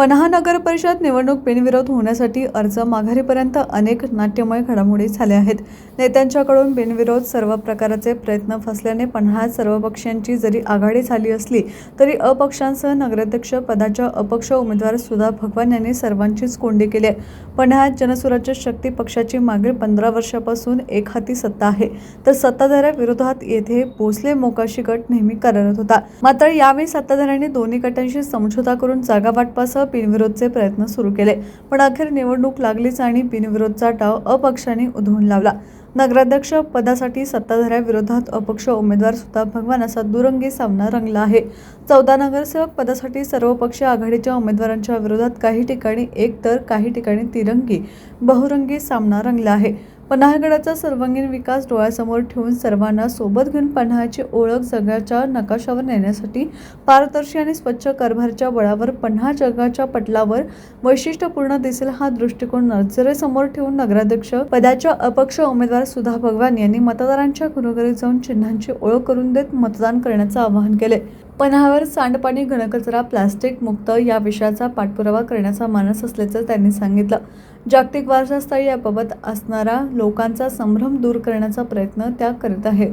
पन्हा नगर परिषद निवडणूक बिनविरोध होण्यासाठी अर्ज माघारीपर्यंत अनेक नाट्यमय घडामोडी झाल्या आहेत. नेत्यांच्याकडून बिनविरोध सर्व प्रकारचे प्रयत्न फसल्याने पन्हाळ्यात सर्व पक्षांची जरी आघाडी झाली असली तरी अपक्षांसह नगराध्यक्ष पदाच्या अपक्ष उमेदवार सुधा भगवान यांनी सर्वांचीच कोंडी केली आहे. पन्हाळ्यात जनसुराज्य शक्ती पक्षाची मागील पंधरा वर्षापासून एक हाती सत्ता आहे. तर सत्ताधाऱ्याविरोधात येथे भोसले मोकाशी गट नेहमी कार्यरत होता. मात्र यावेळी सत्ताधाऱ्यांनी दोन्ही गटांशी समझोता करून जागा वाटपासह बिनविरोधचे प्रयत्न सुरू केले. पण अखेर निवडणूक लागलीच आणि बिनविरोधचा डाव अपक्षांनी उधळून लावला. नगराध्यक्ष पदासाठी सत्ताधाऱ्याविरोधात अपक्ष उमेदवार सुद्धा भगवान असा दुरंगी सामना रंगला आहे. चौदा नगरसेवक पदासाठी सर्व पक्ष आघाडीच्या उमेदवारांच्या विरोधात काही ठिकाणी एक तर काही ठिकाणी तिरंगी बहुरंगी सामना रंगला आहे. पन्हाळगडाचा सर्वांगीण विकास डोळ्यासमोर ठेवून सर्वांना सोबत घेऊन पन्हाळ्याची ओळख जगाच्या नकाशावर नेण्यासाठी पारदर्शी आणि स्वच्छ कारभारच्या बळावर पन्हाळ जगाच्या पटलावर वैशिष्ट्यपूर्ण दिसेल हा दृष्टिकोन नजरेसमोर ठेवून नगराध्यक्ष पदाच्या अपक्ष उमेदवार सुधा भगवान यांनी मतदारांच्या घरोघरी जाऊन चिन्हांची ओळख करून देत मतदान करण्याचं आवाहन केले. पन्हावर सांडपाणी घनकचरा प्लास्टिक मुक्त या विषयाचा पाठपुरावा करण्याचा मानस असल्याचं त्यांनी सांगितलं. जागतिक वारसास्थळी याबाबत असणारा लोकांचा संभ्रम दूर करण्याचा प्रयत्न त्या करीत आहे